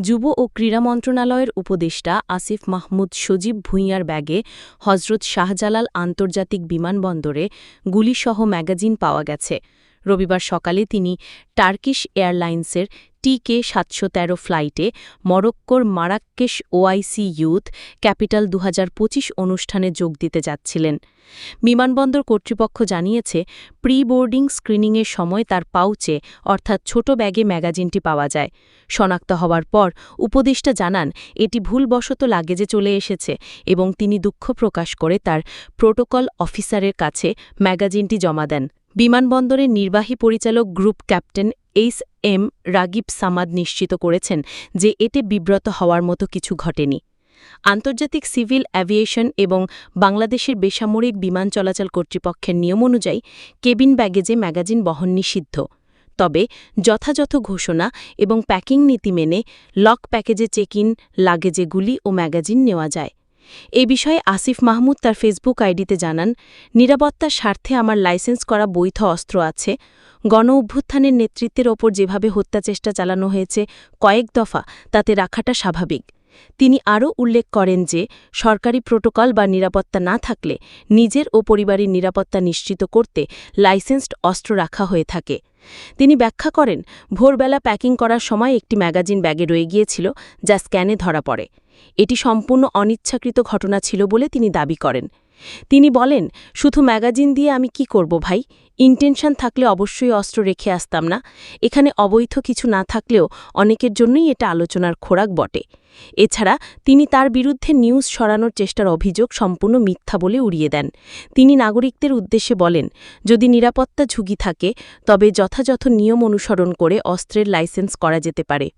যুব ও ক্রীড়া মন্ত্রণালয়ের উপদেষ্টা আসিফ মাহমুদ সজীব ভূঁইয়ার ব্যাগে হজরত শাহজালাল আন্তর্জাতিক বিমানবন্দরে গুলিসহ ম্যাগাজিন পাওয়া গেছে। রবিবার সকালে তিনি টার্কিশ এয়ারলাইন্সের টিকে সাতশো তেরো ফ্লাইটে মরক্কোর মারাক্কেশ ওআইসি ইউথ ক্যাপিটাল দু হাজার পঁচিশ অনুষ্ঠানে যোগ দিতে যাচ্ছিলেন। বিমানবন্দর কর্তৃপক্ষ জানিয়েছে প্রি বোর্ডিং স্ক্রিনিংয়ের সময় তার পাউচে, অর্থাৎ ছোট ব্যাগে ম্যাগাজিনটি পাওয়া যায়। শনাক্ত হওয়ার পর উপদেষ্টা জানান, এটি ভুলবশত লাগেজে চলে এসেছে এবং তিনি দুঃখ প্রকাশ করে তার প্রোটোকল অফিসারের কাছে ম্যাগাজিনটি জমা দেন। বিমানবন্দরের নির্বাহী পরিচালক group captain H M Ragib Samad নিশ্চিত করেছেন যে এতে বিব্রত হওয়ার মতো কিছু ঘটেনি। আন্তর্জাতিক সিভিল অ্যাভিয়েশন এবং বাংলাদেশের বেসামরিক বিমান চলাচল কর্তৃপক্ষের নিয়ম অনুযায়ী কেবিন ব্যাগেজে ম্যাগাজিন বহন নিষিদ্ধ। তবে যথাযথ ঘোষণা এবং প্যাকিং নীতি মেনে লক প্যাকেজে চেক ইন লাগেজে গুলি ও ম্যাগাজিন নেওয়া যায়। এ বিষয়ে আসিফ মাহমুদ তার ফেসবুক আইডিতে জানান নিরাপত্তার স্বার্থে আমার লাইসেন্স করা বৈধ অস্ত্র আছে। গণ অভ্যুত্থানের নেতৃত্বের ওপর যেভাবে হত্যাচেষ্টা চালানো হয়েছে কয়েক দফা, তাতে রাখাটা স্বাভাবিক। তিনি আরও উল্লেখ করেন যে, সরকারি প্রোটোকল বা নিরাপত্তা না থাকলে নিজের ও পরিবারের নিরাপত্তা নিশ্চিত করতে লাইসেন্সড অস্ত্র রাখা হয়ে থাকে। তিনি ব্যাখ্যা করেন, ভোরবেলা প্যাকিং করার সময় একটি ম্যাগাজিন ব্যাগে রয়ে গিয়েছিল যা স্ক্যানে ধরা পড়ে। এটি সম্পূর্ণ অনিচ্ছাকৃত ঘটনা ছিল বলে তিনি দাবি করেন। তিনি বলেন, শুধু ম্যাগাজিন দিয়ে আমি কি করব ভাই? ইন্টেনশন থাকলে অবশ্যই অস্ত্র রেখে আসতাম না। এখানে অবৈধ কিছু না থাকলেও অনেকের জন্যই এটা আলোচনার খোরাক বটে। এছাড়া তিনি তার বিরুদ্ধে নিউজ সরানোর চেষ্টার অভিযোগ সম্পূর্ণ মিথ্যা বলে উড়িয়ে দেন। তিনি নাগরিকদের উদ্দেশ্যে বলেন, যদি নিরাপত্তা ঝুঁকি থাকে, তবে যথাযথ নিয়ম অনুসরণ করে অস্ত্রের লাইসেন্স করা যেতে পারে।